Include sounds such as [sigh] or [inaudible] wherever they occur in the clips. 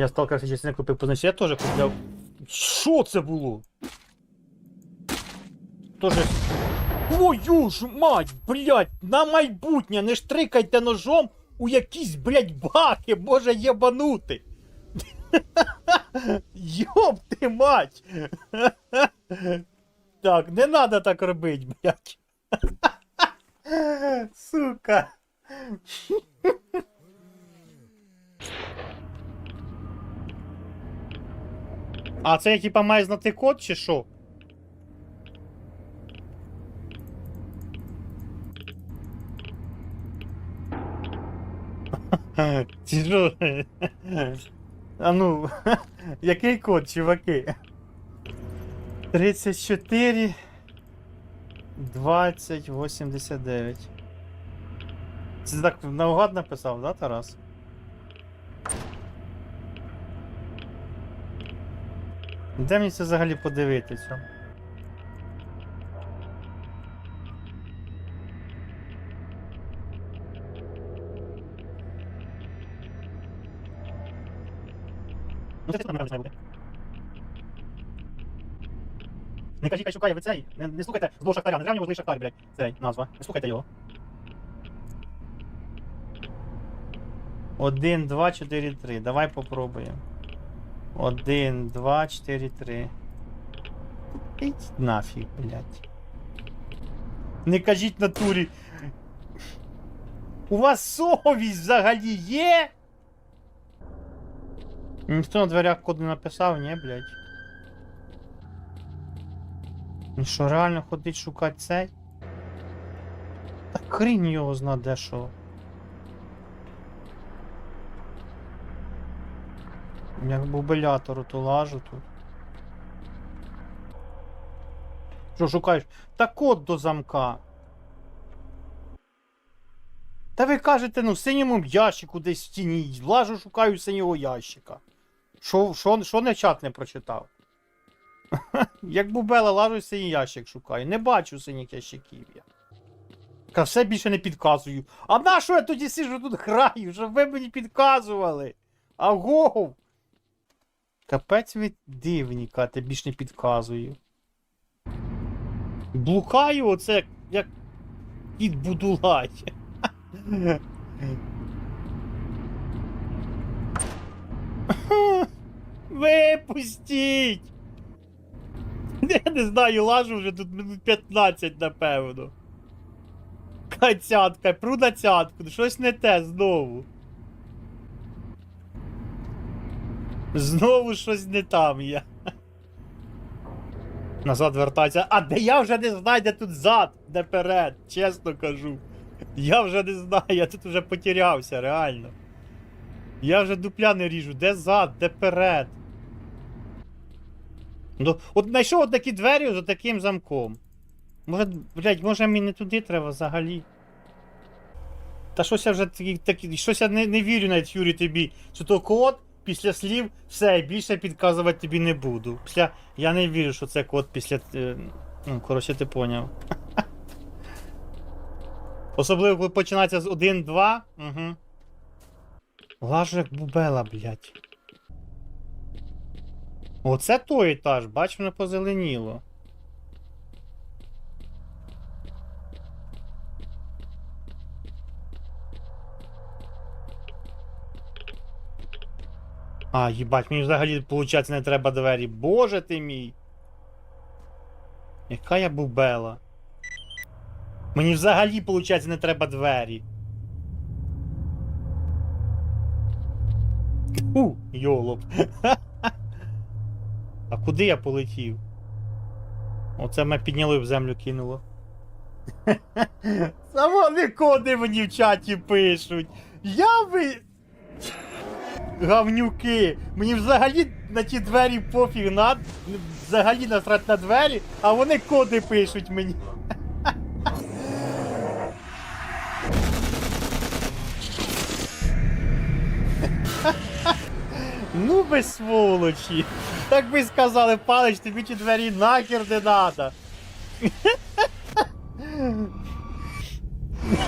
Я сталкерся не купив, позначив, я теж купляв. Що це було? Тоже. Твою ж мать, блядь, на майбутнє, не штрикайте ножом у якісь, блядь, баки, боже єбанути. [laughs] Йоп ти мать! [laughs] Так, не надо так робити, блядь. [laughs] Сука. А це я типа маю знати код чи що? [laughs] Що? А ну, [laughs] який код, чуваки? 34 20 89. Це так наугад написав, да, Тарас? Де мені це взагалі подивитися? Ну. Не кажіть, хай шукає ви цей. Не, не слухайте злого шахтаря, не зрівнював злий шахтар, блядь. Цей назва. Не слухайте його. Один, два, чотири, три. Давай попробуємо. Один, два, чотири, три. Іть нафіг, блядь. Не кажіть натурі. У вас совість взагалі є? Ніхто на дверях код написав, ні, блядь. Ну що, реально ходить шукати цей? Та хрінь його зна де Як бубелятору то лажу тут. Що шукаєш? Та код до замка. Та ви кажете, ну в синьому ящику десь в стіні. Лажу шукаю синього ящика. Що, що, не чат не прочитав? [laughs] Як бубела, лажу синій ящик шукаю. Не бачу синіх ящиків я. Ка все більше не підказую. А на що я тоді сижу тут граю, щоб ви мені підказували? Агов! Капець ви дивні, Катя, більш не підказую. Блукаю оце як, кіт будулай. [laughs] Випустіть! [laughs] Я не знаю, лажу вже тут минут 15, напевно. Кацятка, пру щось не те знову. Знову щось не там є. Назад вертається. А де я вже не знаю, де тут зад, де перед, чесно кажу. Я вже не знаю, я тут вже потерявся, реально. Я вже дупля не ріжу, де зад, де перед. Ну, от знайшов от такі двері з таким замком. Може, блядь, може мені не туди треба взагалі. Та щось я вже такі, такі щось я не, не вірю навіть Юрій тобі. Що то код після слів, все, і більше підказувати тобі не буду. Після. Я не вірю, що це код після. е, Ну, коротше, ти поняв. [laughs] Особливо, коли починається з 1-2. Угу. Лажу як бубела, блядь. Оце той етаж, бач, мене позеленіло. А, їбать, мені взагалі, виходить, не треба двері. Боже ти мій. Яка я бубела. Мені взагалі, виходить, не треба двері. У, йолоп. [laughs] А куди я полетів? Оце мене підняли в землю кинуло. [laughs] Самі коди мені в чаті пишуть. Я ви. Гавнюки. Мені взагалі на ті двері пофіг на. Взагалі насрать на двері, а вони коди пишуть мені. Ну ви сволочі. Так би сказали, палич, тобі ті двері нахер не надо.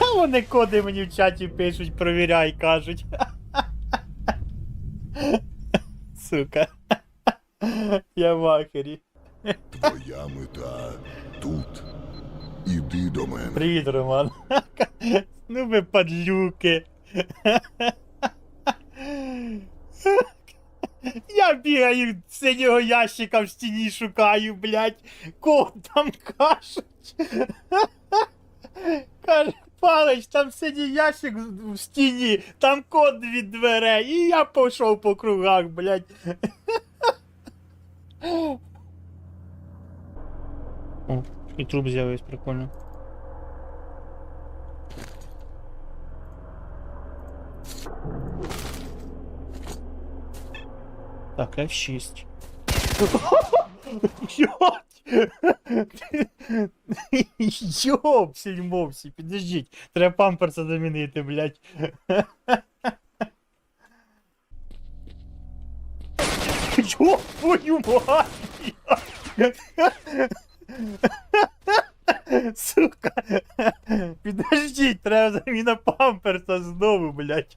А вони коди мені в чаті пишуть, провіряй, кажуть. Сука. Я в ахері. Твоя мета тут. Іди до мене. Привіт, Роман. Ну ви падлюки. Я бігаю синього ящика в стіні шукаю, блядь. Кого там кажуть? Каже, Палич, там синій ящик в стіні, там код від дверей, і я пішов по кругах, блядь. О, і труп з'явився, прикольно. Так, F6. Йоть! [laughs] Йопсіль мовсі, підождіть. Треба памперса замінити, блядь. [laughs] Йоп твою мать! [laughs] Сука! Підождіть, треба заміна памперса знову, блядь.